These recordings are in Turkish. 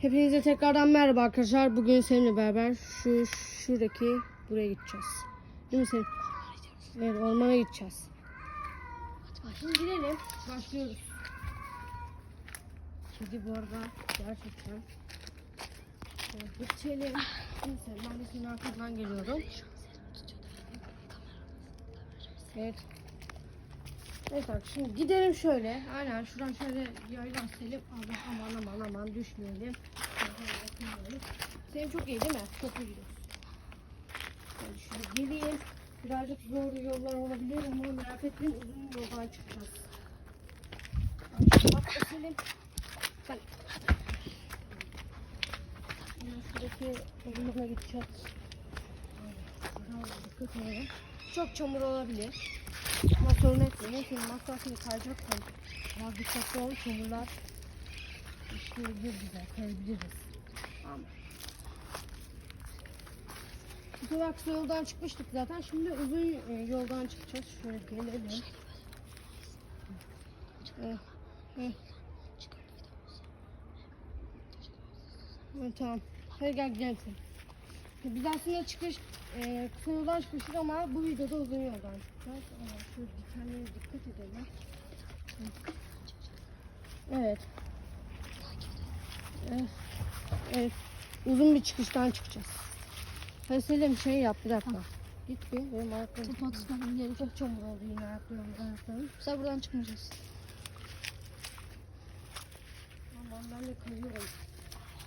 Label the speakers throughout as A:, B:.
A: Hepinize tekrardan merhaba arkadaşlar. Bugün seninle beraber şu şuradaki buraya gideceğiz. Değil mi Selim? Evet ormana gideceğiz. Şimdi gidelim. Başlıyoruz. Kedi bu arada gerçekten. Geçelim. Selim ben de senin arkadan geliyorum. Evet. Evet abi şimdi gidelim şöyle. Aynen şuradan şöyle yaylan Selim. Allah aman aman aman düşmeyelim. Selim çok iyi değil mi? Çok iyi gidiyoruz. Şöyle geleyim. Birazcık zor yollar olabilir ama merak etmeyin uzun yoldan çıkacağız. Bak Selim. Bak. Şuradaki yoluna gideceğiz. Çok çamur olabilir. Ama sorun etmeyin. Şimdi masrafını kayacaksın. Daha dikkatli ol. Çamurlar işleyebilir bize. Kayabiliriz. Ama. Bu kısa yoldan çıkmıştık zaten. Şimdi uzun yoldan çıkacağız. Şöyle gelelim. Evet. Evet. Evet, tamam. Hadi gel gidelim. Biz aslında çıkış e, kısa yoldan çıkmıştık ama bu videoda uzun yoldan çıkacağız. Ama şöyle dikenlere dikkat edelim. Evet. Evet. Evet. Uzun bir çıkıştan çıkacağız. Hadi Selim şey yap bir dakika. Git bir benim ayaklarım.
B: Tutma tutmam gerekiyor.
A: Çok çamur oldu yine ayaklarım ayaklarım.
B: Sen buradan çıkmayacağız.
A: Aman ben de kayıyorum.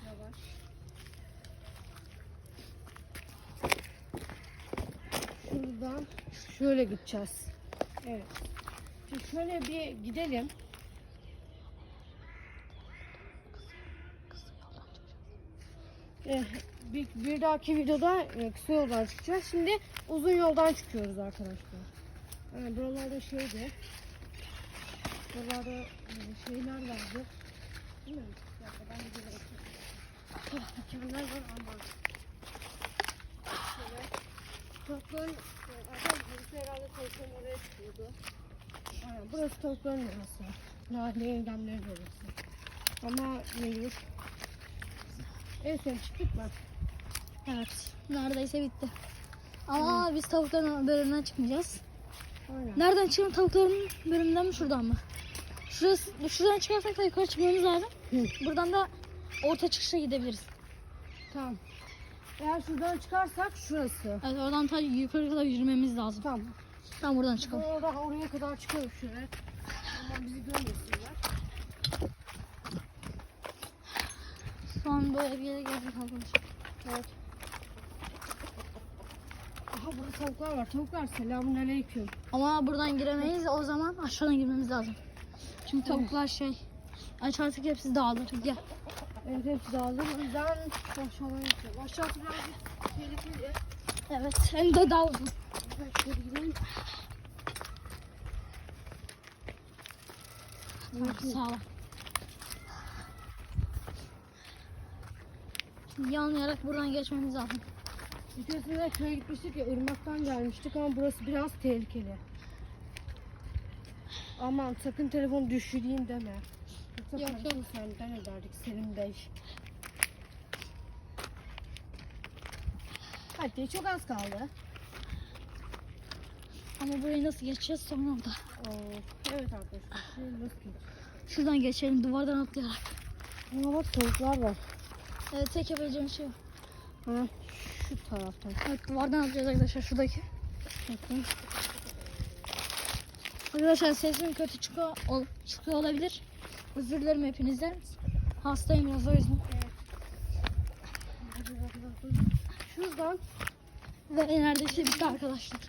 A: Yavaş. Şuradan şöyle gideceğiz. Evet. Şimdi şöyle bir gidelim. Eh, bir, bir dahaki videoda e, kısa yoldan çıkacağız. Şimdi uzun yoldan çıkıyoruz arkadaşlar. Yani buralarda şeydi. Buralarda e, şeyler vardı. Değil mi? Ben de bir bakayım. Ah, var ama. Şöyle. Tavukların Aynen, burası tavukların yuvası. Lale yengemlerin yuvası. Ama mecbur. En son çıktık mı?
B: Evet. Neredeyse bitti. Ama biz tavukların bölümünden çıkmayacağız.
A: Aynen.
B: Nereden çıkalım tavukların bölümünden mi şuradan mı? Şurası, şuradan çıkarsak da yukarı çıkmamız lazım.
A: Hı.
B: Buradan da orta çıkışa gidebiliriz.
A: Tamam. Eğer şuradan çıkarsak şurası.
B: Evet oradan ta yukarı kadar yürümemiz lazım.
A: Tamam.
B: Tam buradan çıkalım.
A: Oradan oraya kadar çıkıyoruz şöyle. Ama bizi görmesinler.
B: Şu an böyle bir yere geldik arkadaşlar.
A: Evet. Aha burada tavuklar var. Tavuklar selamun aleyküm.
B: Ama buradan giremeyiz. O zaman aşağıdan girmemiz lazım. Çünkü tavuklar şey aç artık hepsi dağılır. Gel.
A: Evet hepsi dağılır. O yüzden aşağıdan gidiyorum. Aşağısı birazcık tehlikeli.
B: Evet. Hem de uzun.
A: Ben şöyle gidelim.
B: Sağ ol. Şimdi yanlayarak buradan geçmemiz lazım.
A: Bir keresinde köye gitmiştik ya ırmaktan gelmiştik ama burası biraz tehlikeli. Aman sakın telefonu düşüreyim deme. Yoksa
B: Yok,
A: parasını senden öderdik Selim Bey. Hadi çok az kaldı.
B: Ama burayı nasıl geçeceğiz sonra orada.
A: Oo, evet arkadaşlar. Şimdi nasıl geçeceğiz?
B: Şuradan geçelim duvardan atlayarak.
A: Ama bak tavuklar var.
B: Evet tek yapacağım şey.
A: Ha, şu taraftan.
B: Evet duvardan atlayacağız arkadaşlar şuradaki.
A: Bakın.
B: Arkadaşlar sesim kötü çıkıyor, ol, çıkıyor olabilir. Özür dilerim hepinizden. Hastayım biraz o yüzden.
A: Şuradan
B: Ve neredeyse bitti arkadaşlar.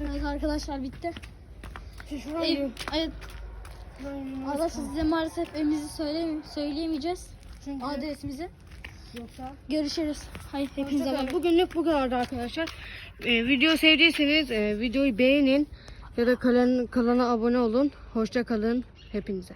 B: Evet arkadaşlar bitti.
A: Şuradan
B: Ev,
A: yürü.
B: evet,
A: Kaldı.
B: size maalesef evimizi söyleyem söyleyemeyeceğiz.
A: Çünkü
B: Adresimizi.
A: yoksa
B: Görüşürüz. Hayır hepinize bay.
A: Bugünlük bu kadardı arkadaşlar. Ee, video sevdiyseniz e, videoyu beğenin ya da kalan, kanala abone olun. Hoşça kalın hepinize.